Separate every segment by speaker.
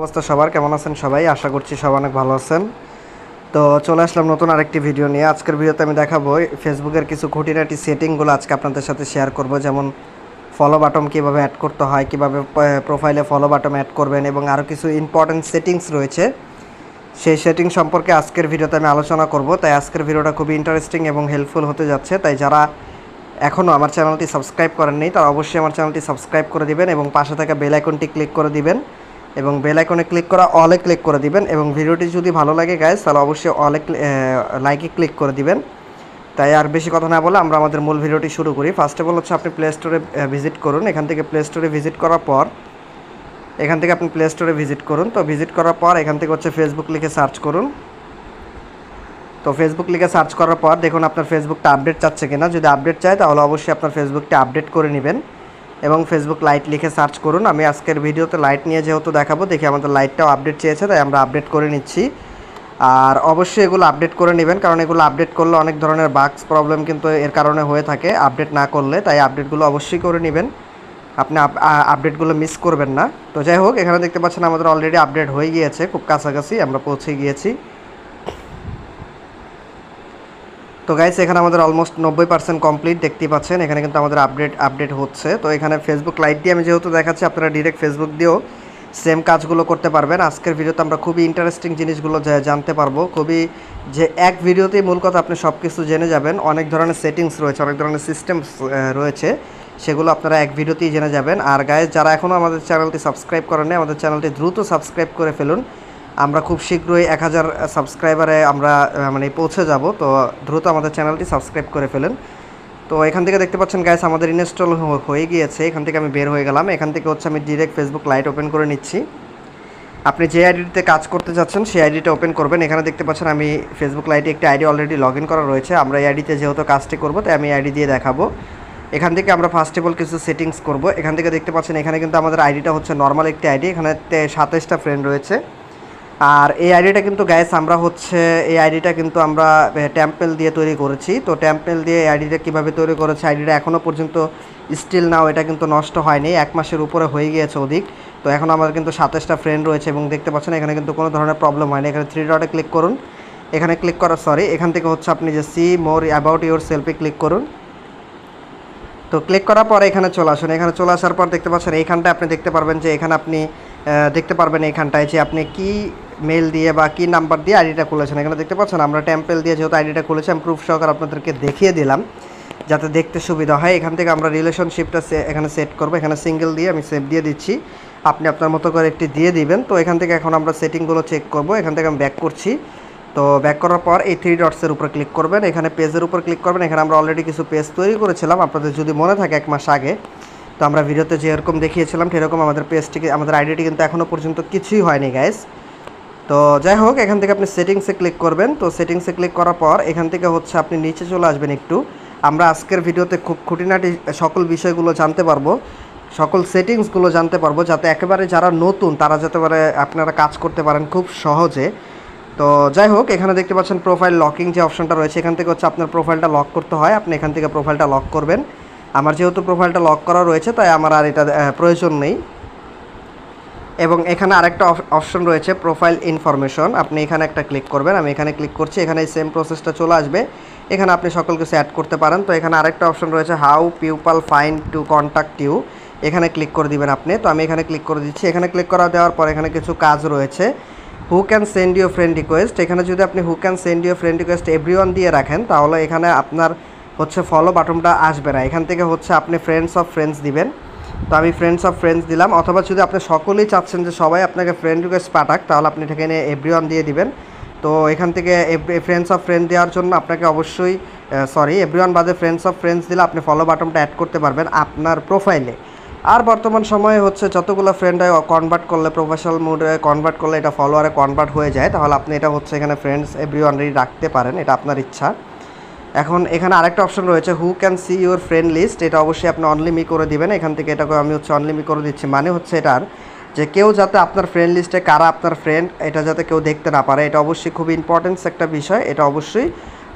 Speaker 1: অবস্থা সবার, কেমন আছেন সবাই? আশা করছি সবাই অনেক ভালো আছেন। তো চলে আসলাম নতুন আরেকটি ভিডিও নিয়ে। আজকের ভিডিওতে আমি দেখাবো ফেসবুকের কিছু খুঁটিনাটি সেটিংগুলো আজকে আপনাদের সাথে শেয়ার করব। যেমন ফলো বাটন কীভাবে অ্যাড করতে হয়, কীভাবে প্রোফাইলে ফলো বাটন অ্যাড করবেন এবং আরও কিছু ইম্পর্ট্যান্ট সেটিংস রয়েছে। সেই সেটিং সম্পর্কে আজকের ভিডিওতে আমি আলোচনা করব। তাই আজকের ভিডিওটা খুবই ইন্টারেস্টিং এবং হেল্পফুল হতে যাচ্ছে। তাই যারা এখনও আমার চ্যানেলটি সাবস্ক্রাইব করেননি, তারা অবশ্যই আমার চ্যানেলটি সাবস্ক্রাইব করে দিবেন এবং পাশে থাকা বেল আইকনটি ক্লিক করে দিবেন। এবং বেল আইকনে ক্লিক করা অলে ক্লিক করে দিবেন এবং ভিডিওটি যদি ভালো লাগে গাইজ তাহলে অবশ্যই অলে লাইকে ক্লিক করে দিবেন। তাই আর বেশি কথা না বলে আমরা আমাদের মূল ভিডিওটি শুরু করি। ফার্স্ট অফ অল হচ্ছে আপনি প্লে স্টোরে ভিজিট করুন। এখান থেকে প্লে স্টোরে ভিজিট করার পর, এখান থেকে আপনি প্লে স্টোরে ভিজিট করুন। তো ভিজিট করার পর এখান থেকে হচ্ছে ফেসবুক লিখে সার্চ করুন। তো ফেসবুক লিখে সার্চ করার পর দেখুন আপনার ফেসবুকটা আপডেট চাচ্ছে কিনা। যদি আপডেট চায় তাহলে অবশ্যই আপনার ফেসবুকটা আপডেট করে নেবেন। এবং ফেসবুক লাইট লিখে সার্চ করুন। আমি আজকের ভিডিওতে লাইট নিয়ে যেহেতু দেখাবো, দেখি আমাদের লাইটটাও আপডেট চেয়েছে, তাই আমরা আপডেট করে নিচ্ছি। আর অবশ্যই এগুলো আপডেট করে নেবেন, কারণ এগুলো আপডেট করলে অনেক ধরনের বাগস প্রবলেম কিন্তু এর কারণে হয়ে থাকে। আপডেট না করলে, তাই আপডেটগুলো অবশ্যই করে নেবেন। আপনি আপডেটগুলো মিস করবেন না। তো যাই হোক, এখানে দেখতে পাচ্ছেন আমাদের অলরেডি আপডেট হয়ে গিয়েছে, খুব কাছাকাছি আমরা পৌঁছে গিয়েছি। তো গাইস এখানে আমাদের অলমোস্ট নব্বই পার্সেন্ট কমপ্লিট দেখতে পাচ্ছেন। এখানে কিন্তু আমাদের আপডেট আপডেট হচ্ছে। তো এখানে ফেসবুক লাইট দিয়ে আমি যেহেতু দেখাচ্ছি, আপনারা ডিরেক্ট ফেসবুক দিয়েও সেম কাজগুলো করতে পারবেন। আজকের ভিডিওতে আমরা খুবই ইন্টারেস্টিং জিনিসগুলো জানতে পারব। খুবই যে এক ভিডিওতেই মূল কথা আপনি সব কিছু জেনে যাবেন। অনেক ধরনের সেটিংস রয়েছে, অনেক ধরনের সিস্টেমস রয়েছে। সেগুলো আপনারা এক ভিডিওতেই জেনে যাবেন। আর গাইজ যারা এখনও আমাদের চ্যানেলটি সাবস্ক্রাইব করেনি আমাদের চ্যানেলটি দ্রুত সাবস্ক্রাইব করে ফেলুন। আমরা খুব শীঘ্রই এক হাজার সাবস্ক্রাইবারে আমরা মানে পৌঁছে যাব। তো দ্রুত আমাদের চ্যানেলটি সাবস্ক্রাইব করে ফেলেন। তো এখান থেকে দেখতে পাচ্ছেন গ্যাস আমাদের ইনস্টল হয়ে গিয়েছে। এখান থেকে আমি বের হয়ে গেলাম। এখান থেকে হচ্ছে আমি ডিরেক্ট ফেসবুক লাইট ওপেন করে নিচ্ছি। আপনি যে আইডিতে কাজ করতে যাচ্ছেন, সেই আইডিটা ওপেন করবেন। এখানে দেখতে পাচ্ছেন, আমি ফেসবুক লাইটে একটি আইডি অলরেডি লগ ইন করা রয়েছে। আমরা এই আইডিতে যেহেতু কাজটি করব, তাই আমি আইডি দিয়ে দেখাবো। এখান থেকে আমরা ফার্স্ট অফ অল কিছু সেটিংস করব। এখান থেকে দেখতে পাচ্ছেন, এখানে কিন্তু আমাদের আইডিটা হচ্ছে নর্মাল একটি আইডি এখানে সাতাইশটা ফ্রেন্ড রয়েছে। আর এই আইডিটা কিন্তু গ্যাস আমরা হচ্ছে, এই আইডিটা কিন্তু আমরা ট্যাম্পেল দিয়ে তৈরি করেছি। তো ট্যাম্পেল দিয়ে এই আইডিটা কীভাবে তৈরি করেছে, আইডিটা এখনও পর্যন্ত স্টিল নাও এটা কিন্তু নষ্ট হয়নি। এক মাসের উপরে হয়ে গিয়েছে অধিক তো এখন আমাদের কিন্তু সাতাশটা ফ্রেন্ড রয়েছে এবং দেখতে পাচ্ছেন, এখানে কিন্তু কোনো ধরনের প্রবলেম হয়নি। এখানে থ্রি ডটে ক্লিক করুন। এখানে ক্লিক করার সরি এখান থেকে হচ্ছে আপনি যে see more about yourself click করুন। তো ক্লিক করার পর এখানে চলে আসুন। এখানে চলে আসার পর দেখতে পাচ্ছেন এইখানটা আপনি দেখতে পারবেন যে এখানে আপনি দেখতে পারবেন এইখানটায় যে আপনি কি মেল দিয়ে বা কি নাম্বার দিয়ে আইডিটা খুলেছেন। এখানে দেখতে পাচ্ছেন, আমরা টেম্পেল দিয়ে যেহেতু আইডিটা খুলেছি, আমি প্রুফ সহকারে আপনাদেরকে দেখিয়ে দিলাম, যাতে দেখতে সুবিধা হয়। এখান থেকে আমরা রিলেশনশিপটা এখানে সেট করব। এখানে সিঙ্গেল দিয়ে আমি সেভ দিয়ে দিচ্ছি। আপনি আপনার মতো করে একটি দিয়ে দিবেন। তো এখান থেকে এখন আমরা সেটিংগুলো চেক করব। এখান থেকে আমি ব্যাক করছি। তো ব্যাক করার পর এই থ্রি ডটসের উপর ক্লিক করবেন। এখানে পেজের উপর ক্লিক করবেন। এখানে আমরা অলরেডি কিছু পেজ তৈরি করেছিলাম। আপনাদের যদি মনে থাকে এক মাস আগে, তো আমরা ভিডিওতে যেরকম দেখিয়েছিলাম, সেরকম আমাদের পেজটিকে আমাদের আইডিটি কিন্তু এখনও পর্যন্ত কিছুই হয়নি গাইস তো যাই হোক, এখান থেকে আপনি সেটিংসে ক্লিক করবেন। তো সেটিংসে ক্লিক করার পর এখান থেকে হচ্ছে আপনি নিচে চলে আসবেন একটু। আমরা আজকের ভিডিওতে খুব খুঁটিনাটি সকল বিষয়গুলো জানতে পারব, সকল সেটিংসগুলো জানতে পারব, যাতে একেবারে যারা নতুন, তারা যাতে পারে আপনারা কাজ করতে পারেন খুব সহজে। তো যাই হোক, এখানে দেখতে পাচ্ছেন প্রোফাইল লকিং যে অপশনটা রয়েছে, এখান থেকে হচ্ছে আপনার প্রোফাইলটা লক করতে হয়। আপনি এখান থেকে প্রোফাইলটা লক করবেন। আমার যেহেতু প্রোফাইলটা লক করা রয়েছে, তাই আমার আর এটা প্রয়োজন নেই। এবং এখানে আরেকটা অপশন রয়েছে প্রোফাইল ইনফরমেশন আপনি এখানে একটা ক্লিক করবেন, আমি এখানে ক্লিক করছি এখানে সেম প্রসেসটা চলে আসবে। এখানে আপনি সকল কিছু অ্যাড করতে পারেন। তো এখানে আরেকটা অপশন রয়েছে how people find to contact you এখানে ক্লিক করে দিবেন আপনি। তো আমি এখানে ক্লিক করে দিচ্ছি। এখানে ক্লিক করা দেওয়ার পর এখানে কিছু কাজ রয়েছে। Who can send you friend request এখানে যদি আপনি who can send you friend request every দিয়ে রাখেন, তাহলে এখানে আপনার হচ্ছে ফলো বাটনটা আসবে না। এখান থেকে হচ্ছে আপনি ফ্রেন্ডস অফ ফ্রেন্ডস দিবেন। তো আমি ফ্রেন্ডস অফ ফ্রেন্ডস দিলাম। অথবা যদি আপনি সকলেই চাচ্ছেন যে সবাই আপনাকে ফ্রেন্ড রিকোয়েস্ট পাঠাক, তাহলে আপনি এখানে এভরি দিয়ে দিবেন। তো এখান থেকে ফ্রেন্ডস অফ ফ্রেন্ড দেওয়ার জন্য আপনাকে অবশ্যই সরি এভরি বাদে ফ্রেন্ডস অফ ফ্রেন্ডস দিলে আপনি ফলো বাটনটা অ্যাড করতে পারবেন আপনার প্রোফাইলে আর বর্তমান সময়ে হচ্ছে যতগুলো ফ্রেন্ড হয় কনভার্ট করলে প্রফেশনাল মুডে কনভার্ট করলে এটা ফলোয়ারে কনভার্ট হয়ে যায়। তাহলে আপনি এটা হচ্ছে এখানে ফ্রেন্ডস এভরি রাখতে পারেন, এটা আপনার ইচ্ছা। এখন এখানে আরেকটা অপশন রয়েছে who can see your friend list এটা অবশ্যই আপনি অনলিমি করে দিবেন। এখান থেকে এটাকে আমি হচ্ছে অনলিমি করে দিচ্ছি। মানে হচ্ছে এটার যে কেউ যাতে আপনার ফ্রেন্ড লিস্টে কারা আপনার ফ্রেন্ড এটা যাতে কেউ দেখতে না পারে। এটা অবশ্যই খুব ইম্পর্টেন্স একটা বিষয়। এটা অবশ্যই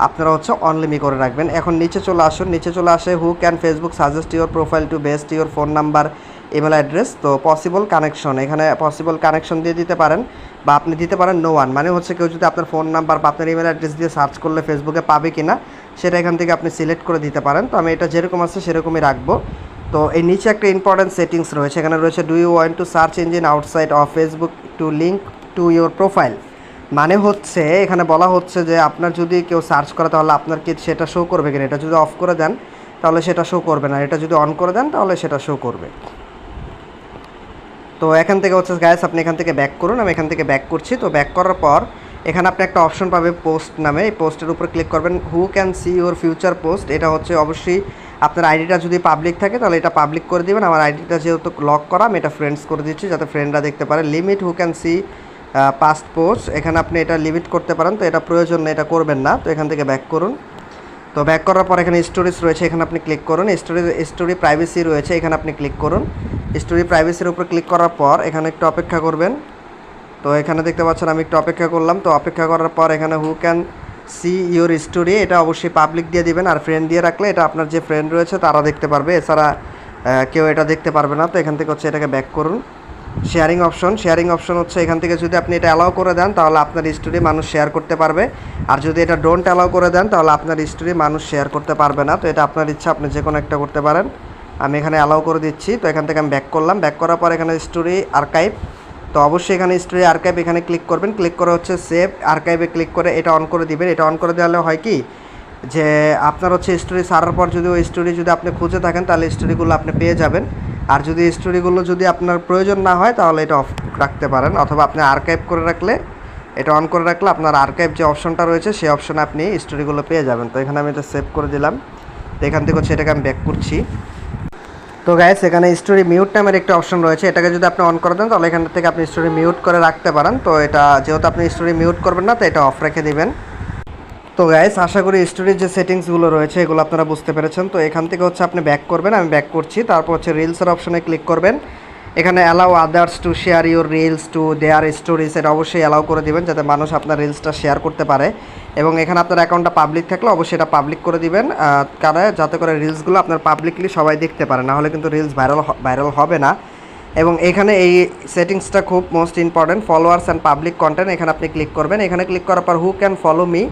Speaker 1: আপনারা হচ্ছে অনলিমি করে রাখবেন। এখন নিচে চলে আসুন। নিচে চলে আসে who can Facebook suggest your profile to best your phone number email address তো পসিবল কানেকশন এখানে পসিবল কানেকশন দিয়ে দিতে পারেন, বা আপনি দিতে পারেন নো ওয়ান মানে হচ্ছে কেউ যদি আপনার ফোন নাম্বার বা আপনার ইমেল অ্যাড্রেস দিয়ে সার্চ করলে ফেসবুকে পাবে কি না সেটা এখান থেকে আপনি সিলেক্ট করে দিতে পারেন, তো আমি এটা যেরকম আছে সেরকমই রাখব। তো এই নিচে একটা ইম্পর্টেন্ট সেটিংস রয়েছে, এখানে রয়েছে do you want to search engine outside of Facebook to link to your profile মানে হচ্ছে এখানে বলা হচ্ছে যে আপনার যদি কেউ সার্চ করে তাহলে আপনার কি সেটা শো করবে কিনা? এটা যদি অফ করে দেন, তাহলে সেটা শো করবে না। এটা যদি অন করে দেন, তাহলে সেটা শো করবে। তো এখান থেকে হচ্ছে গ্যাস আপনি এখান থেকে ব্যাক করুন। আমি এখান থেকে ব্যাক করছি। তো ব্যাক করার পর এখানে আপনি একটা অপশন পাবে পোস্ট নামে। এই পোস্টের উপর ক্লিক করবেন who can see your future post এটা হচ্ছে অবশ্যই আপনার আইডিটা যদি পাবলিক থাকে, তাহলে এটা পাবলিক করে দিবেন। আমার আইডিটা যেহেতু লক করা, আমি এটা ফ্রেন্ডস করে দিচ্ছি যাতে ফ্রেন্ডরা দেখতে পারে। Limit who can see past post এখানে আপনি এটা লিমিট করতে পারেন। তো এটা প্রয়োজন এটা করবেন না। তো এখান থেকে ব্যাক করুন। তো ব্যাক করার পর এখানে স্টোরেজ রয়েছে, এখানে আপনি ক্লিক করুন। স্টোরি স্টোরি প্রাইভেসি রয়েছে, এখানে আপনি ক্লিক করুন। স্টোরি প্রাইভেসির উপর ক্লিক করার পর এখানে একটু অপেক্ষা করবেন। তো এখানে দেখতে পাচ্ছেন আমি একটু অপেক্ষা করলাম। তো অপেক্ষা করার পর এখানে who can see your story এটা অবশ্যই পাবলিক দিয়ে দিবেন। আর ফ্রেন্ড দিয়ে রাখলে এটা আপনার যে ফ্রেন্ড রয়েছে, তারা দেখতে পারবে। এছাড়া কেউ এটা দেখতে পারবে না। তো এখান থেকে হচ্ছে এটাকে ব্যাক করুন। শেয়ারিং অপশন শেয়ারিং অপশন হচ্ছে এখান থেকে যদি আপনি এটা অ্যালাউ করে দেন, তাহলে আপনার স্টোরি মানুষ শেয়ার করতে পারবে। আর যদি এটা ডোন্ট অ্যালাউ করে দেন, তাহলে আপনার স্টোরি মানুষ শেয়ার করতে পারবে না। তো এটা আপনার ইচ্ছা, আপনি যে কোনো একটা করতে পারেন। আমি এখানে অ্যালাউ করে দিচ্ছি। তো এখান থেকে আমি ব্যাক করলাম। ব্যাক করার পর এখানে স্টোরি আর্কাইভ তো অবশ্যই এখানে স্টোরি আর্কাইভ এখানে ক্লিক করবেন। ক্লিক করে হচ্ছে সেভ আর্কাইভে ক্লিক করে এটা অন করে দিবেন। এটা অন করে দেওয়ালে হয় কি? যে আপনার হচ্ছে স্টোরি সারার পর যদি ওই স্টোরি যদি আপনি খুঁজে থাকেন, তাহলে স্টোরিগুলো আপনি পেয়ে যাবেন। আর যদি স্টোরিগুলো যদি আপনার প্রয়োজন না হয়, তাহলে এটা অফ রাখতে পারেন। অথবা আপনি আর্কাইভ করে রাখলে, এটা অন করে রাখলে আপনার আর্কাইভ যে অপশনটা রয়েছে, সেই অপশনে আপনি স্টোরিগুলো পেয়ে যাবেন। তো এখানে আমি এটা সেভ করে দিলাম। তো এখান থেকে হচ্ছে এটাকে আমি ব্যাক করছি। তো গাইস এখানে স্টোরি মিউট নামের একটা অপশন রয়েছে। এটাকে যদি আপনি অন করে দেন, তাহলে এখান থেকে আপনি স্টোরি মিউট করে রাখতে পারেন। তো এটা, যেহেতু আপনি স্টোরি মিউট করবেন না, তো এটা অফ রেখে দিবেন। তো গাইস আশা করি স্টোরির যে সেটিংসগুলো রয়েছে, এগুলো আপনারা বুঝতে পেরেছেন। তো এখান থেকে হচ্ছে আপনি ব্যাক করবেন, আমি ব্যাক করছি। তারপর হচ্ছে রিলসের অপশনে ক্লিক করবেন। এখানে allow others to share your reels to their stories এটা অবশ্যই অ্যালাউ করে দিবেন, যাতে মানুষ আপনার রিলসটা শেয়ার করতে পারে। এবং এখানে আপনার অ্যাকাউন্টটা পাবলিক থাকলে অবশ্যই এটা পাবলিক করে দিবেন। কারণ যাতে করে রিলসগুলো আপনার পাবলিকলি সবাই দেখতে পারে, না হলে কিন্তু রিলস ভাইরাল ভাইরাল হবে না। এবং এখানে এই সেটিংসটা খুব most important followers and public content এখানে আপনি ক্লিক করবেন। এখানে ক্লিক করার পর হু ক্যান ফলো মি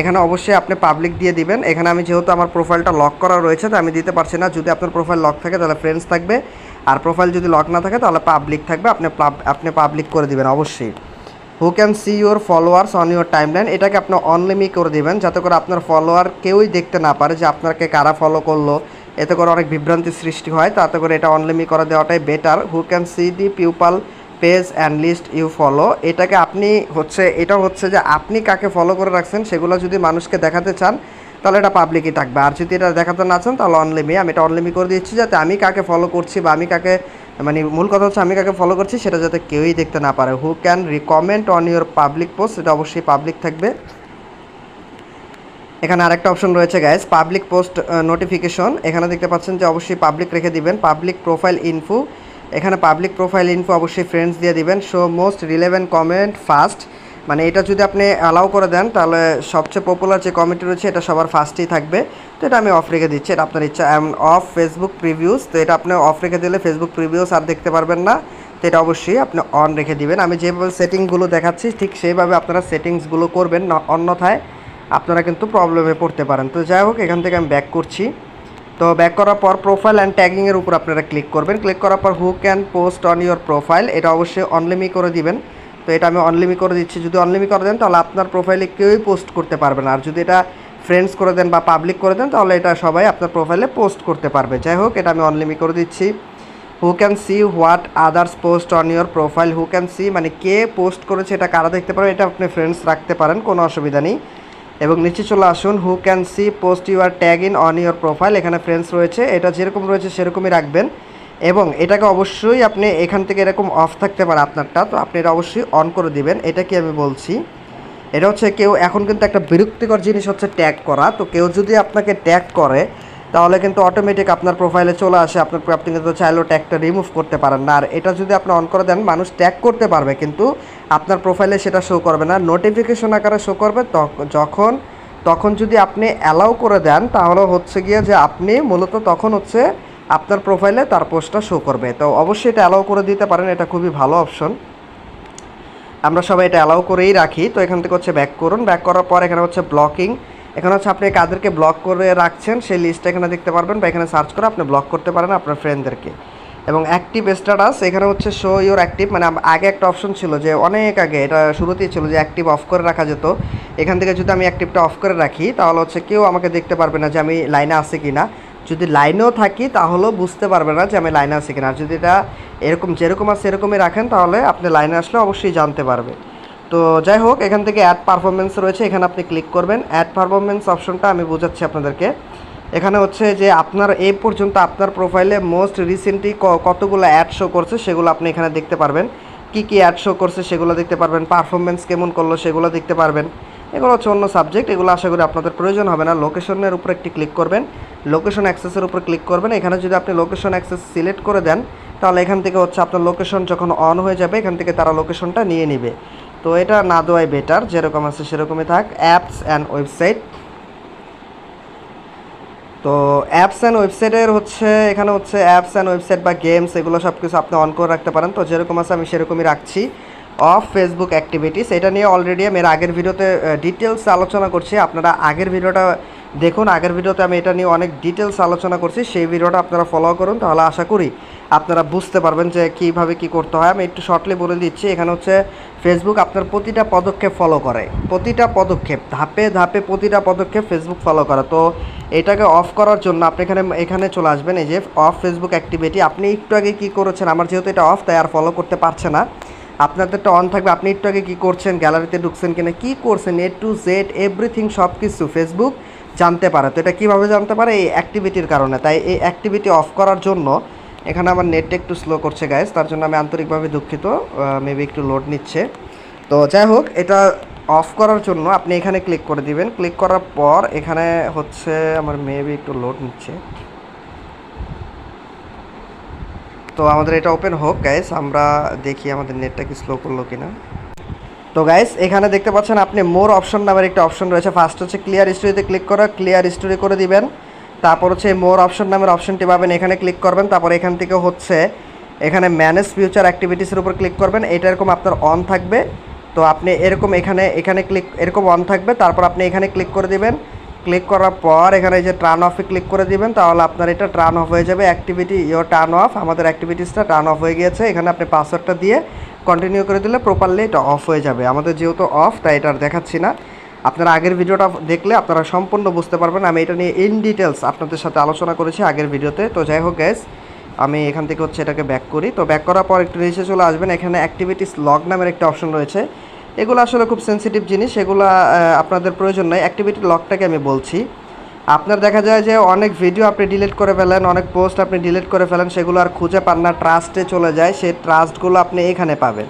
Speaker 1: এখানে অবশ্যই আপনি পাবলিক দিয়ে দিবেন। এখানে আমি যেহেতু আমার প্রোফাইলটা লক করা রয়েছে, তো আমি দিতে পারছি না। যদি আপনার প্রোফাইল লক থাকে, তাহলে ফ্রেন্ডস থাকবে। আর প্রোফাইল যদি লক না থাকে, তাহলে পাবলিক থাকবে। আপনি আপনি পাবলিক করে দিবেন, অবশ্যই। Who can see your followers on your timeline এটাকে আপনি অনলিমি করে দিবেন, যাতে করে আপনার ফলোয়ার কেউই দেখতে না পারে যে আপনাকে কারা ফলো করল। এতে করে অনেক বিভ্রান্তির সৃষ্টি হয়। তাতে করে এটা অনলিমি করে দেওয়াটাই better who can see the people page and list you follow এটাকে আপনি হচ্ছে, এটা হচ্ছে যে আপনি কাকে ফলো করে রাখছেন সেগুলো যদি মানুষকে দেখাতে চান, তাহলে এটা পাবলিকই থাকবে। আর যদি এটা দেখাতে না চান, তাহলে অনলিমি আমি এটা অনলিমি করে দিচ্ছি যাতে আমি কাকে ফলো করছি বা আমি কাকে মানে মূল কথা হচ্ছে আমি কাকে ফলো করছি সেটা যাতে কেউই দেখতে না পারে। Who can recommend on your public post এটা অবশ্যই পাবলিক থাকবে। এখানে আরেকটা অপশন রয়েছে গাইস পাবলিক পোস্ট নোটিফিকেশন এখানে দেখতে পাচ্ছেন যে অবশ্যই পাবলিক রেখে দিবেন। পাবলিক প্রোফাইল ইনফো এখানে পাবলিক প্রোফাইল ইনফো অবশ্যই ফ্রেন্ডস দিয়ে দিবেন। Show most relevant comment first মানে এটা যদি আপনি অ্যালাউ করে দেন, তাহলে সবচেয়ে পপুলার যে কমেন্ট রয়েছে, এটা সবার ফার্স্টেই থাকবে। তো এটা আমি অফ রেখে দিচ্ছি, এটা আপনার ইচ্ছা। অ্যাম অফ ফেসবুক প্রিভিউস তো এটা আপনি অফ রেখে দিলে ফেসবুক প্রিভিউস আর দেখতে পারবেন না। তো এটা অবশ্যই আপনি অন রেখে দিবেন। আমি যেভাবে সেটিংগুলো দেখাচ্ছি, ঠিক সেইভাবে আপনারা সেটিংসগুলো করবেন না, অন্যথায় আপনারা কিন্তু প্রবলেমে পড়তে পারেন। তো যাই হোক, এখান থেকে আমি ব্যাক করছি। তো ব্যাক করার পর প্রোফাইল অ্যান্ড ট্যাগিংয়ের উপর আপনারা ক্লিক করবেন। ক্লিক করার পর who can post on your profile এটা অবশ্যই অনলিমি করে দিবেন। তো এটা আমি অনলিমি করে দিচ্ছি। যদি অনলিমি করে দেন, তাহলে আপনার প্রোফাইলে কেউই পোস্ট করতে পারবে না। আর যদি এটা ফ্রেন্ডস করে দেন বা পাবলিক করে দেন, তাহলে এটা সবাই আপনার প্রোফাইলে পোস্ট করতে পারবে। যাই হোক, এটা আমি অনলিমি করে দিচ্ছি। Who can see what others post on your profile who can see মানে কে পোস্ট করেছে, এটা কারা দেখতে পারবে, এটা আপনি ফ্রেন্ডস রাখতে পারেন, কোনো অসুবিধা নেই। এবং নিচে চলে আসুন who can see post your tag in on your profile এখানে ফ্রেন্ডস রয়েছে, এটা যেরকম রয়েছে সেরকমই রাখবেন। এবং এটাকে অবশ্যই আপনি এখান থেকে এরকম অফ থাকতে পারে আপনারটা, তো আপনি এটা অবশ্যই অন করে দিবেন, এটা কি আমি বলছি? এটা হচ্ছে কেউ, এখন কিন্তু একটা বিরক্তিকর জিনিস হচ্ছে ট্যাগ করা, তো কেউ যদি আপনাকে ট্যাগ করে তাহলে কিন্তু অটোমেটিক আপনার প্রোফাইলে চলে আসে। আপনার আপনি কিন্তু চাইলেও ট্যাগটা রিমুভ করতে পারেন না। আর এটা যদি আপনি অন করে দেন, মানুষ ট্যাগ করতে পারবে, কিন্তু আপনার প্রোফাইলে সেটা শো করবে না। নোটিফিকেশন আকারে শো করবে যখন, তখন যদি আপনি অ্যালাউ করে দেন, তাহলে হচ্ছে গিয়ে যে আপনি মূলত তখন হচ্ছে আপনার প্রোফাইলে তার পোস্টটা শো করবে। তো অবশ্যই এটা অ্যালাউ করে দিতে পারেন, এটা খুবই ভালো অপশন আমরা সবাই এটা অ্যালাউ করেই রাখি। তো এখান থেকে হচ্ছে ব্যাক করুন। ব্যাক করার পর এখানে হচ্ছে ব্লকিং এখানে হচ্ছে আপনি কাদেরকে ব্লক করে রাখছেন, সেই লিস্টটা এখানে দেখতে পারবেন বা এখানে সার্চ করে আপনি ব্লক করতে পারেন আপনার ফ্রেন্ডদেরকে এবং অ্যাক্টিভ স্ট্যাটাস এখানে হচ্ছে শো ইওর অ্যাক্টিভ মানে আগে একটা অপশন ছিল যে অনেক আগে, এটা শুরুতেই ছিল যে অ্যাক্টিভ অফ করে রাখা যেত। এখান থেকে যদি আমি অ্যাক্টিভটা অফ করে রাখি, তাহলে হচ্ছে কেউ আমাকে দেখতে পারবে না যে আমি লাইনে আসি কি না যদি লাইনেও থাকি, তাহলেও বুঝতে পারবে না যে আমি লাইনে আসি কিনা। আর যদি এটা এরকম যেরকম আছে, এরকমই রাখেন, তাহলে আপনি লাইনে আসলে অবশ্যই জানতে পারবে। তো যাই হোক, এখান থেকে অ্যাড পারফরমেন্স রয়েছে, এখানে আপনি ক্লিক করবেন। অ্যাড পারফরমেন্স অপশনটা আমি বোঝাচ্ছি আপনাদেরকে। এখানে হচ্ছে যে আপনার এই পর্যন্ত আপনার প্রোফাইলে মোস্ট রিসেন্টলি কতগুলো অ্যাড শো করছে, সেগুলো আপনি এখানে দেখতে পারবেন। কি কি অ্যাড শো করছে, সেগুলো দেখতে পারবেন। পারফরমেন্স কেমন করল, সেগুলো দেখতে পারবেন। এগুলো হচ্ছে অন্য সাবজেক্ট এগুলো আশা করি আপনাদের প্রয়োজন হবে না। লোকেশনের উপর একটি ক্লিক করবেন। লোকেশন অ্যাক্সেসের উপর ক্লিক করবেন। এখানে যদি আপনি লোকেশন অ্যাক্সেস সিলেক্ট করে দেন, তাহলে এখান থেকে হচ্ছে আপনার লোকেশন যখন অন হয়ে যাবে, এখান থেকে তারা লোকেশনটা নিয়ে নেবে। তো এটা না দেওয়াই বেটার যেরকম আছে সেরকমই থাক। অ্যাপস অ্যান্ড ওয়েবসাইট তো অ্যাপস অ্যান্ড ওয়েবসাইটের হচ্ছে, এখানে হচ্ছে অ্যাপস অ্যান্ড ওয়েবসাইট বা গেমস এগুলো সব কিছু আপনি অন করে রাখতে পারেন। তো যেরকম আছে আমি সেরকমই রাখছি। অফ ফেসবুক অ্যাক্টিভিটিস এটা নিয়ে অলরেডি আমি এর আগের ভিডিওতে ডিটেলস আলোচনা করছি। আপনারা আগের ভিডিওটা দেখুন, আগের ভিডিওতে আমি এটা নিয়ে অনেক ডিটেলস আলোচনা করছি, সেই ভিডিওটা আপনারা ফলো করুন। তাহলে আশা করি আপনারা বুঝতে পারবেন যে কীভাবে কি করতে হয়। আমি একটু শর্টলি বলে দিচ্ছি, এখানে হচ্ছে ফেসবুক আপনার প্রতিটা পদক্ষেপ ফলো করে। প্রতিটা পদক্ষেপ, ধাপে ধাপে প্রতিটা পদক্ষেপ ফেসবুক ফলো করে। তো এটাকে অফ করার জন্য আপনি এখানে এখানে চলে আসবেন, এই যে অফ ফেসবুক অ্যাক্টিভিটি আপনি একটু আগে কী করেছেন? আমার যেহেতু এটা অফ তাই আর ফলো করতে পারছে না। আপনাদেরটা অন থাকবে, আপনি একটু আগে কী করছেন? গ্যালারিতে ঢুকছেন কিনা? কী করছেন? এ টু জেড এভরিথিং সব কিছু ফেসবুক জানতে পারে। তো এটা কীভাবে জানতে পারে? এই অ্যাক্টিভিটির কারণে। তাই এই অ্যাক্টিভিটি অফ করার জন্য এখানে আমার নেটটা একটু স্লো করছে গাইজ তার জন্য আমি আন্তরিকভাবে দুঃখিত। মেবি একটু লোড নিচ্ছে। তো যাই হোক, এটা অফ করার জন্য আপনি এখানে ক্লিক করে দিবেন। ক্লিক করার পর এখানে হচ্ছে আমার মেবি একটু লোড নিচ্ছে। তো আমাদের এটা ওপেন হোক গাইস আমরা দেখি আমাদের নেটটা কি স্লো করল কিনা। তো গাইস এখানে দেখতে পাচ্ছেন আপনি মোর অপশন নামের একটা অপশন রয়েছে। ফার্স্ট হচ্ছে ক্লিয়ার স্টোরিতে ক্লিক করে ক্লিয়ার স্টোরি করে দিবেন। তারপর হচ্ছে মোর অপশন নামের অপশনটি পাবেন, এখানে ক্লিক করবেন। তারপর এখান থেকে হচ্ছে এখানে ম্যানেজ ফিউচার অ্যাক্টিভিটিসের উপর ক্লিক করবেন। এটা এরকম আপনার অন থাকবে। তো আপনি এরকম এখানে এখানে ক্লিক এরকম অন থাকবে। তারপর আপনি এখানে ক্লিক করে দিবেন। ক্লিক করার পর এখানে এই যে টার্ন অফে ক্লিক করে দিবেন, তাহলে আপনার এটা টার্ন অফ হয়ে যাবে। অ্যাক্টিভিটি ইয়োর টার্ন অফ আমাদের অ্যাক্টিভিটিসটা টার্ন অফ হয়ে গিয়েছে। এখানে আপনি পাসওয়ার্ডটা দিয়ে কন্টিনিউ করে দিলে প্রপারলি এটা অফ হয়ে যাবে। আমাদের যেহেতু অফ তাই এটা আর দেখাচ্ছি না। আপনারা আগের ভিডিওটা দেখলে আপনারা সম্পূর্ণ বুঝতে পারবেন। আমি এটা নিয়ে ইন ডিটেলস আপনাদের সাথে আলোচনা করেছি আগের ভিডিওতে। তো যাই হোক গ্যাস আমি এখান থেকে হচ্ছে এটাকে ব্যাক করি। তো ব্যাক করার পর একটু নিচে চলে আসবেন। এখানে অ্যাক্টিভিটিস লগ নামের একটা অপশন রয়েছে। এগুলো আসলে খুব সেন্সিটিভ জিনিস, এগুলো আপনাদের প্রয়োজন নয় অ্যাক্টিভিটি লকটাকে আমি বলছি। আপনার দেখা যায় যে অনেক ভিডিও আপনি ডিলিট করে ফেলেন, অনেক পোস্ট আপনি ডিলিট করে ফেলেন, সেগুলো আর খুঁজে পান না ট্রাস্টে চলে যায়, সেই ট্রাস্টগুলো আপনি এখানে পাবেন।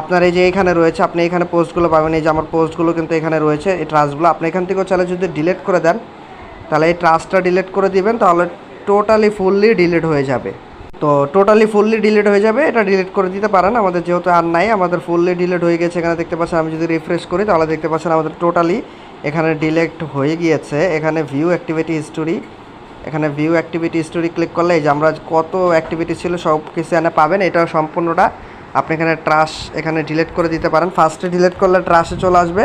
Speaker 1: আপনার এই যে এখানে রয়েছে, আপনি এখানে পোস্টগুলো পাবেন, এই যে আমার পোস্টগুলো কিন্তু এখানে রয়েছে, এই ট্রাস্টগুলো আপনি এখান থেকেও চাইলে যদি ডিলিট করে দেন, তাহলে এই ট্রাস্টটা ডিলিট করে দিবেন, তাহলে টোটালি ফুললি ডিলিট হয়ে যাবে। তো টোটালি ফুললি ডিলিট হয়ে যাবে। এটা ডিলিট করে দিতে পারেন। আমাদের যেহেতু আর নাই, আমাদের ফুললি ডিলিট হয়ে গেছে এখানে দেখতে পাচ্ছেন। আমি যদি রিফ্রেশ করি, তাহলে দেখতে পাচ্ছেন আমাদের টোটালি এখানে ডিলেক্ট হয়ে গিয়েছে। এখানে ভিউ অ্যাক্টিভিটি হিস্টোরি এখানে ভিউ অ্যাক্টিভিটি হিস্টোরি ক্লিক করলে এই যে আমরা কত অ্যাক্টিভিটি ছিল সব কিছু এখানে পাবেন। এটা সম্পূর্ণটা আপনি এখানে ট্রাশ এখানে ডিলিট করে দিতে পারেন। ফার্স্টে ডিলিট করলে ট্রাশে চলে আসবে।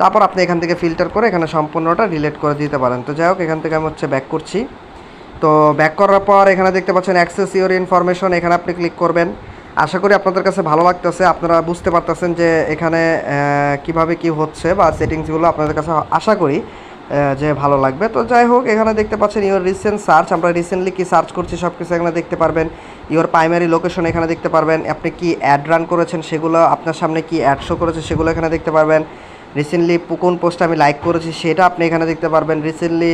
Speaker 1: তারপর আপনি এখান থেকে ফিল্টার করে এখানে সম্পূর্ণটা ডিলিট করে দিতে পারেন। তো যাই হোক, এখান থেকে আমি হচ্ছে ব্যাক করছি। তো ব্যাক করার পর এখানে দেখতে পাচ্ছেন অ্যাক্সেস ইউর ইনফরমেশন এখানে আপনি ক্লিক করবেন। আশা করি আপনাদের কাছে ভালো লাগতেছে। আপনারা বুঝতে পারতেছেন যে এখানে কীভাবে কি হচ্ছে বা সেটিংসগুলো আপনাদের কাছে আশা করি যে ভালো লাগবে। তো যাই হোক, এখানে দেখতে পাচ্ছেন ইওর রিসেন্ট সার্চ আমরা রিসেন্টলি কি সার্চ করছি সব কিছু এখানে দেখতে পারবেন। ইওর প্রাইমারি লোকেশন এখানে দেখতে পারবেন। আপনি কি অ্যাড রান করেছেন সেগুলো, আপনার সামনে কি অ্যাড শো করেছে সেগুলো এখানে দেখতে পারবেন। রিসেন্টলি কোন পোস্ট আমি লাইক করেছি সেটা আপনি এখানে দেখতে পারবেন। রিসেন্টলি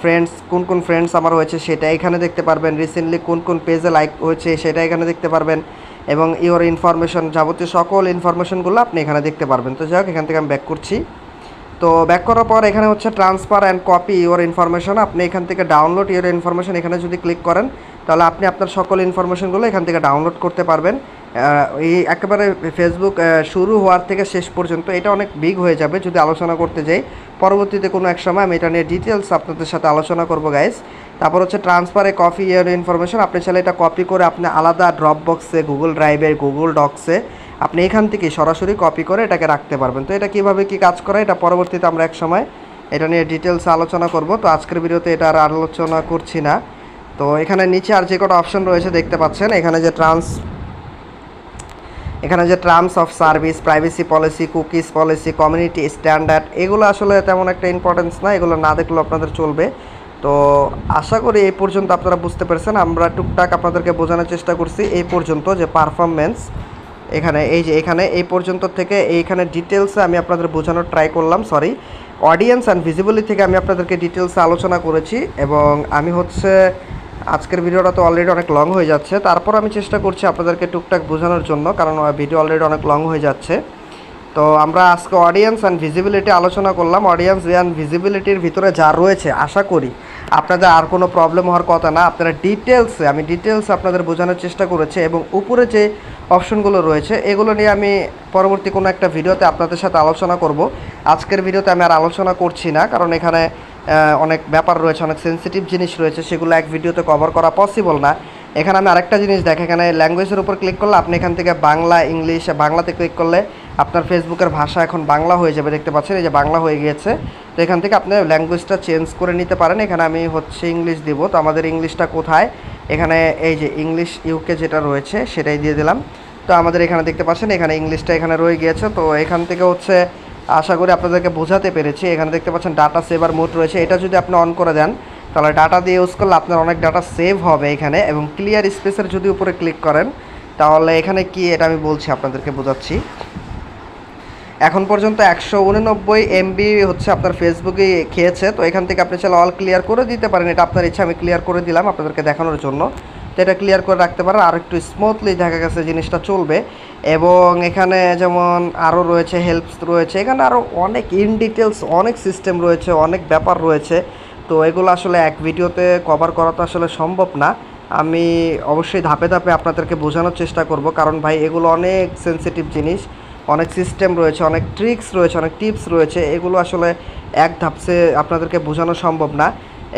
Speaker 1: ফ্রেন্ডস কোন কোন ফ্রেন্ডস আমার হয়েছে সেটা এখানে দেখতে পারবেন। রিসেন্টলি কোন কোন পেজে লাইক হয়েছে সেটা এখানে দেখতে পারবেন। এবং ইওর ইনফরমেশন যাবতীয় সকল ইনফরমেশনগুলো আপনি এখানে দেখতে পারবেন। তো যাই হোক, এখান থেকে আমি ব্যাক করছি। তো ব্যাক করার পর এখানে হচ্ছে transfer and copy your information আপনি এখান থেকে ডাউনলোড ইওর ইনফরমেশন এখানে যদি ক্লিক করেন, তাহলে আপনি আপনার সকল ইনফরমেশনগুলো এখান থেকে ডাউনলোড করতে পারবেন। এই একেবারে ফেসবুক শুরু হওয়ার থেকে শেষ পর্যন্ত এটা অনেক বিগ হয়ে যাবে যদি আলোচনা করতে যাই। পরবর্তীতে কোনো এক সময় আমি এটা নিয়ে ডিটেলস আপনাদের সাথে আলোচনা করব গাইস তারপর হচ্ছে ট্রান্সফারে কপি ইয়ার ইনফরমেশন আপনি চাইলে এটা কপি করে আপনি আলাদা ড্রপ বক্সে গুগল ড্রাইভে গুগল ডক্সে আপনি এখান থেকে সরাসরি কপি করে এটাকে রাখতে পারবেন। তো এটা কীভাবে কি কাজ করে, এটা পরবর্তীতে আমরা এক সময় এটা নিয়ে ডিটেলস আলোচনা করব। তো আজকের ভিডিওতে এটা আর আলোচনা করছি না। তো এখানে নিচে আর যে কটা অপশন রয়েছে দেখতে পাচ্ছেন, এখানে যে ট্রান্স এখানে যে terms of service privacy policy cookies policy community standard এগুলো আসলে তেমন একটা ইম্পর্টেন্স না, এগুলো না দেখলেও আপনাদের চলবে। তো আশা করি এই পর্যন্ত আপনারা বুঝতে পেরেছেন। আমরা টুকটাক আপনাদেরকে বোঝানোর চেষ্টা করছি এই পর্যন্ত যে পারফরমেন্স এখানে, এই যে এখানে, এই পর্যন্ত থেকে এইখানে ডিটেলসে আমি আপনাদের বোঝানোর ট্রাই করলাম সরি অডিয়েন্স অ্যান্ড ভিজিবিলিটি থেকে আমি আপনাদেরকে ডিটেলসে আলোচনা করেছি এবং আমি হচ্ছে আজকের ভিডিওটা তো অলরেডি অনেক লং হয়ে যাচ্ছে। তারপর আমি চেষ্টা করছি আপনাদেরকে টুকটাক বোঝানোর জন্য, কারণ ভিডিও অলরেডি অনেক লং হয়ে যাচ্ছে। তো আমরা আজকে অডিয়েন্স অ্যান্ড ভিজিবিলিটি আলোচনা করলাম। অডিয়েন্স অ্যান্ড ভিজিবিলিটির ভিতরে যা রয়েছে, আশা করি আপনাদের আর কোনো প্রবলেম হওয়ার কথা না। আপনারা ডিটেলসে আমি ডিটেলস আপনাদের বোঝানোর চেষ্টা করেছি এবং উপরে যে অপশনগুলো রয়েছে, এগুলো নিয়ে আমি পরবর্তী কোনো একটা ভিডিওতে আপনাদের সাথে আলোচনা করব। আজকের ভিডিওতে আমি আর আলোচনা করছি না, কারণ এখানে অনেক ব্যাপার রয়েছে, অনেক সেনসিটিভ জিনিস রয়েছে, সেগুলো এক ভিডিওতে কভার করা পসিবল না। এখানে আমি আরেকটা জিনিস দেখ, এখানে ল্যাঙ্গুয়েজের উপর ক্লিক করলে আপনি এখান থেকে বাংলা ইংলিশ বাংলাতে ক্লিক করলে আপনার ফেসবুকের ভাষা এখন বাংলা হয়ে যাবে, দেখতে পাচ্ছেন, এই যে বাংলা হয়ে গিয়েছে। তো এখান থেকে আপনি ল্যাঙ্গুয়েজটা চেঞ্জ করে নিতে পারেন। এখানে আমি হচ্ছে ইংলিশ দিব। তো আমাদের ইংলিশটা কোথায়? এখানে এই যে ইংলিশ ইউকে যেটা রয়েছে, সেটাই দিয়ে দিলাম। তো আমাদের এখানে দেখতে পাচ্ছেন, এখানে ইংলিশটা এখানে রয়ে গিয়েছে। তো এখান থেকে হচ্ছে আশা করি আপনাদেরকে বোঝাতে পেরেছি। এখানে দেখতে পাচ্ছেন ডাটা সেভার মোড রয়েছে। এটা যদি আপনি অন করে দেন, তাহলে ডাটা দিয়ে ইউজ করলে আপনার অনেক ডাটা সেভ হবে এখানে এবং ক্লিয়ার স্পেসের যদি উপরে ক্লিক করেন, তাহলে এখানে কি এটা আমি বলছি, আপনাদেরকে বোঝাচ্ছি। এখন পর্যন্ত একশো উননব্বই এমবি হচ্ছে আপনার ফেসবুকে খেয়েছে। তো এখান থেকে আপনি চাইলে অল ক্লিয়ার করে দিতে পারেন। এটা আপনার ইচ্ছা, আমি ক্লিয়ার করে দিলাম আপনাদেরকে দেখানোর জন্য। তো এটা ক্লিয়ার করে রাখতে পারেন, আর একটু স্মুথলি দেখা গেছে জিনিসটা চলবে। এবং এখানে যেমন আরও রয়েছে হেল্পস রয়েছে, এখানে আরও অনেক ইন ডিটেলস অনেক সিস্টেম রয়েছে, অনেক ব্যাপার রয়েছে। তো এগুলো আসলে এক ভিডিওতে কভার করা তো আসলে সম্ভব না। আমি অবশ্যই ধাপে ধাপে আপনাদেরকে বোঝানোর চেষ্টা করব, কারণ ভাই এগুলো অনেক সেনসিটিভ জিনিস, অনেক সিস্টেম রয়েছে, অনেক ট্রিক্স রয়েছে, অনেক টিপস রয়েছে। এগুলো আসলে এক ধাপসে আপনাদেরকে বোঝানো সম্ভব না।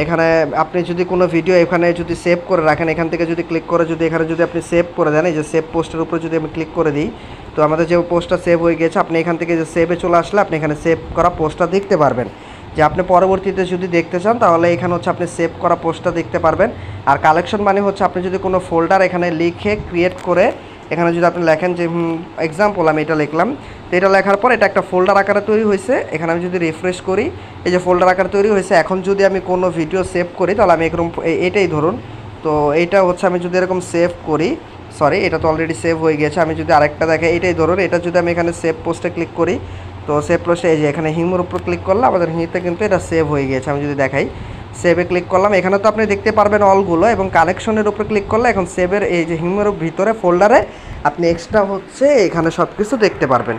Speaker 1: এখানে আপনি যদি কোনো ভিডিও এখানে যদি সেভ করে রাখেন, এখান থেকে যদি ক্লিক করে যদি এখানে যদি আপনি সেভ করে দেন, এই যে সেভ পোস্টের উপরে যদি আমি ক্লিক করে দিই, তো আমাদের যে পোস্টটা সেভ হয়ে গেছে, আপনি এখান থেকে যে সেভে চলে আসলে আপনি এখানে সেভ করা পোস্টটা দেখতে পারবেন। যে আপনি পরবর্তীতে যদি দেখতে চান, তাহলে এখানে হচ্ছে আপনি সেভ করা পোস্টটা দেখতে পারবেন। আর কালেকশন মানে হচ্ছে আপনি যদি কোনো ফোল্ডার এখানে লিখে ক্রিয়েট করে এখানে যদি আপনি লেখেন যে এক্সাম্পল আমি এটা লিখলাম, তো এটা লেখার পর এটা একটা ফোল্ডার আকারে তৈরি হয়েছে। এখানে আমি যদি রিফ্রেশ করি, এই যে ফোল্ডার আকারে তৈরি হয়েছে, এখন যদি আমি কোনো ভিডিও সেভ করি, তাহলে আমি এরকম এটাই ধরুন। তো এটা হচ্ছে আমি যদি এরকম সেভ করি সরি এটা তো অলরেডি সেভ হয়ে গেছে, আমি যদি আরেকটা দেখে, এটাই ধরুন, এটা যদি আমি এখানে সেভ পোস্টে ক্লিক করি, তো সেভ পোস্টে এই যে এখানে হিমোর উপর ক্লিক করলে আমাদের হিতে কিন্তু এটা সেভ হয়ে গেছে, আমি যদি দেখাই। সেভে ক্লিক করলাম। এখানে তো আপনি দেখতে পারবেন অলগুলো এবং কালেকশনের উপরে ক্লিক করলে এখন সেভের এই যে হিমের ভিতরে ফোল্ডারে আপনি এক্সট্রা হচ্ছে এখানে সব কিছু দেখতে পারবেন।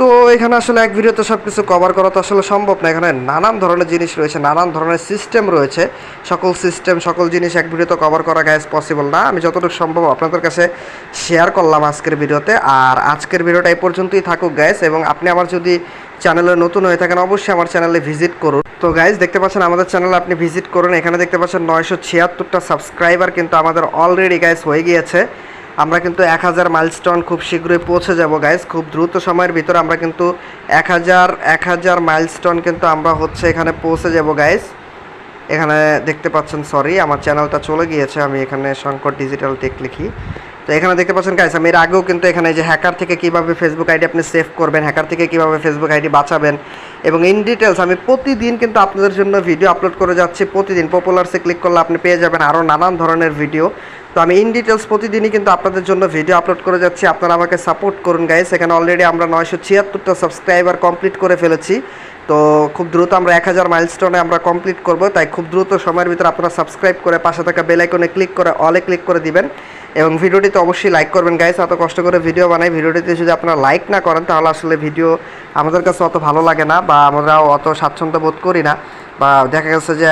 Speaker 1: তো এখানে আসলে এক ভিডিওতে সব কিছু কভার করা তো আসলে সম্ভব না। এখানে নানান ধরনের জিনিস রয়েছে, নানান ধরনের সিস্টেম রয়েছে। সকল সিস্টেম সকল জিনিস এক ভিডিওতে কভার করা গ্যাস পসিবল না। আমি যতটুকু সম্ভব আপনাদের কাছে শেয়ার করলাম আজকের ভিডিওতে। আর আজকের ভিডিওটা এই পর্যন্তই থাকুক গ্যাস এবং আপনি আমার যদি চ্যানেলে নতুন হয়ে থাকেন, অবশ্যই আমার চ্যানেলে ভিজিট করুন। তো গাইজ দেখতে পাচ্ছেন আমাদের চ্যানেলে আপনি ভিজিট করুন। এখানে দেখতে পাচ্ছেন নয়শো ছিয়াত্তরটা সাবস্ক্রাইবার কিন্তু আমাদের অলরেডি গাইজ হয়ে গিয়েছে। আমরা কিন্তু এক হাজার মাইলস্টোন খুব শীঘ্রই পৌঁছে যাব গাইজ খুব দ্রুত সময়ের ভিতরে আমরা কিন্তু এক হাজার এক হাজার মাইলস্টোন কিন্তু আমরা হচ্ছে এখানে পৌঁছে যাব গাইজ এখানে দেখতে পাচ্ছেন সরি আমার চ্যানেলটা চলে গিয়েছে, আমি এখানে শঙ্কর ডিজিটাল টেক লিখি। তো এখানে দেখতে পাচ্ছেন গাইস আমি এর আগেও কিন্তু এখানে যে হ্যাকার থেকে কীভাবে ফেসবুক আইডি আপনি সেভ করবেন হ্যাকার থেকে কীভাবে ফেসবুক আইডি বাঁচাবেন, এবং ইন ডিটেলস আমি প্রতিদিন কিন্তু আপনাদের জন্য ভিডিও আপলোড করে যাচ্ছি। প্রতিদিন পপুলারসে ক্লিক করলে আপনি পেয়ে যাবেন আরও নানান ধরনের ভিডিও তো আমি ইন ডিটেলস প্রতিদিনই কিন্তু আপনাদের জন্য ভিডিও আপলোড করে যাচ্ছি। আপনারা আমাকে সাপোর্ট করুন গাইস এখানে অলরেডি আমরা নয়শো ছিয়াত্তরটা সাবস্ক্রাইবার কমপ্লিট করে ফেলেছি। তো খুব দ্রুত আমরা এক হাজার মাইলস্টোনে আমরা কমপ্লিট করব। তাই খুব দ্রুত সময়ের ভিতরে আপনারা সাবস্ক্রাইব করে পাশে থাকা বেলাইকনে ক্লিক করে অলে ক্লিক করে দিবেন। এবং ভিডিওটিতে অবশ্যই লাইক করবেন গাইস এত কষ্ট করে ভিডিও বানাই, ভিডিওটিতে যদি আপনারা লাইক না করেন, তাহলে আসলে ভিডিও আমাদের কাছে অত ভালো লাগে না বা আমরা অত স্বাচ্ছন্দ্য বোধ করি না বা দেখা গেছে যে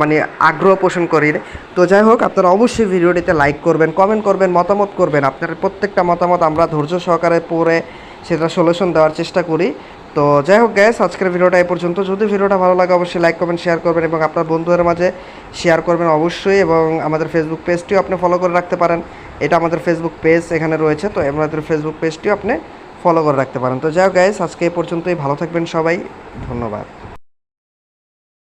Speaker 1: মানে আগ্রহ পোষণ করি তো যাই হোক, আপনারা অবশ্যই ভিডিওটিতে লাইক করবেন কমেন্ট করবেন, মতামত করবেন। আপনার প্রত্যেকটা মতামত আমরা ধৈর্য সহকারে পড়ে সেটা সলিউশন দেওয়ার চেষ্টা করি। তো যাই হোক গ্যাস আজকের ভিডিওটা এই পর্যন্ত। যদি ভিডিওটা ভালো লাগে, অবশ্যই লাইক করবেন শেয়ার করবেন এবং আপনার বন্ধুদের মাঝে শেয়ার করবেন অবশ্যই এবং আমাদের ফেসবুক পেজটিও আপনি ফলো করে রাখতে পারেন। এটা আমাদের ফেসবুক পেজ এখানে রয়েছে, তো আমাদের ফেসবুক পেজটিও আপনি ফলো করে রাখতে পারেন। তো যাই হোক গ্যাস আজকে এই পর্যন্তই। ভালো থাকবেন সবাই। ধন্যবাদ।